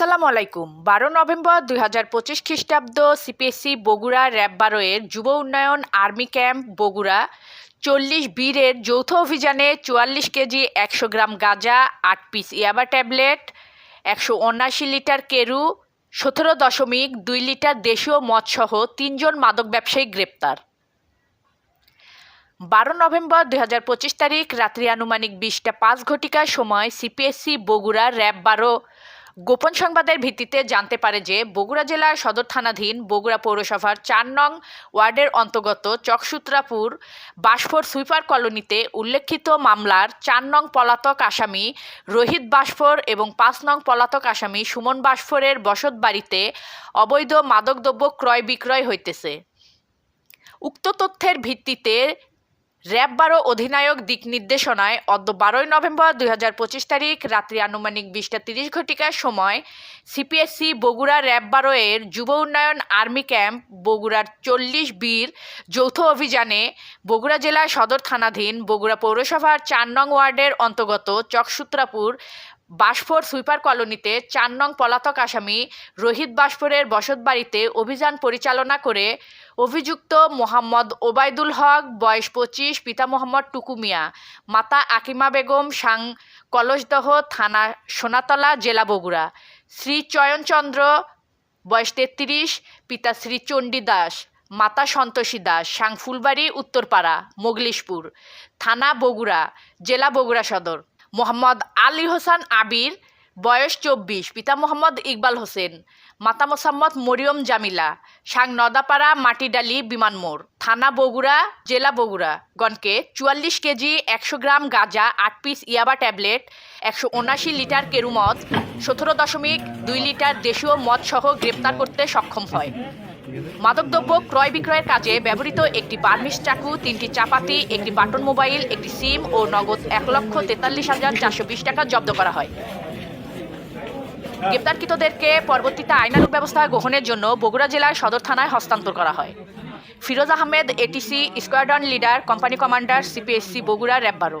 আসসালামু আলাইকুম। বারো নভেম্বর দুই হাজার পঁচিশ খ্রিস্টাব্দ সিপিএসসি বগুড়া র্যাব বারোয়ের যুব উন্নয়ন আর্মি ক্যাম্প বগুড়া। চল্লিশ বীরের যৌথ অভিযানে চুয়াল্লিশ কেজি, একশো গ্রাম গাঁজা, আট পিস ইয়াবা ট্যাবলেট, একশো উনআশি লিটার কেরু, সতেরো দশমিক দুই লিটার দেশীয় মদসহ তিনজন মাদক ব্যবসায়ী গ্রেপ্তার। বারো নভেম্বর দুই হাজার পঁচিশ তারিখ, রাত্রি আনুমানিক বিশটা পাঁচ ঘটিকার সময় সিপিএসসি বগুড়া র্যাব বারো গোপন সংবাদের ভিত্তিতে জানতে পারে যে বগুড়া জেলার সদর থানাধীন বগুড়া পৌরসভার চার নং ওয়ার্ডের অন্তর্গত চকসূত্রাপুর বাসফোর সুইপার কলোনিতে উল্লেখিত মামলার চার নং পলাতক আসামি রোহিত বাসফোর এবং পাঁচ নং পলাতক আসামি সুমন বাসফোরের বসত বাড়িতে অবৈধ মাদকদ্রব্য ক্রয় বিক্রয় হইতেছে। উক্ত তথ্যের ভিত্তিতে র্যাব বারো অধিনায়ক দিক নির্দেশনায় অদ্য বারোই নভেম্বর দুই হাজার পঁচিশ তারিখ রাত্রি আনুমানিক বিশটা তিরিশ ঘটিকার সময় সিপিএসসি বগুড়া র্যাব বারো এর যুব উন্নয়ন আর্মি ক্যাম্প, বগুড়ার চল্লিশ বীর যৌথ অভিযানে বগুড়া জেলা সদর থানাধীন বগুড়া পৌরসভার চার নং ওয়ার্ডের অন্তর্গত চকসূত্রাপুর বাসফোর সুইপার কলোনিতে চার নং পলাতক আসামি রোহিত বাসফোরের বসতবাড়িতে অভিযান পরিচালনা করে অভিযুক্ত মোহাম্মদ ওবায়দুল হক, বয়স পঁচিশ, পিতা মোহাম্মদ টুকু মিয়া, মাতা আকিমা বেগম, সাং কলসদহ থানা সোনাতলা, জেলা বগুড়া। শ্রী চয়নচন্দ্র বয়স তেত্রিশ, পিতা শ্রী চণ্ডী দাস, মাতা সন্তোষী দাস, সাং ফুলবাড়ি, উত্তরপাড়া, মোগলিশপুর, থানা বগুড়া, জেলা বগুড়া সদর। মোহাম্মদ আলী হোসেন আবির, বয়স চব্বিশ, পিতা মোহাম্মদ ইকবাল হোসেন, মাতা মোসাম্মদ মরিয়ম জামিলা, সাং নদাপাড়া, মাটিডালি বিমানমোড় থানা বগুড়া, জেলা বগুড়া। গণকে চুয়াল্লিশ কেজি, একশো গ্রাম গাঁজা, আট পিস ইয়াবা ট্যাবলেট, একশো উনাশি লিটার কেরুমদ সতেরো দশমিক দুই লিটার দেশীয় মদসহ গ্রেপ্তার করতে সক্ষম হয়। মাদকদ্রব্য, ক্রয় বিক্রয়ের কাজে ব্যবহৃত একটি বার্মিস চাকু, তিনটি চাপাতি, একটি বাটন মোবাইল, একটি সিম ও নগদ এক লক্ষ তেতাল্লিশ হাজার চারশো বিশ টাকা জব্দ করা হয়। গ্রেপ্তারকৃতদেরকে পরবর্তীতে আইনানুগ ব্যবস্থা গ্রহণের জন্য বগুড়া জেলার সদর থানায় হস্তান্তর করা হয়। Firoz Ahmed ATC squadron leader company commander CPSC Bogura, RAB বারো।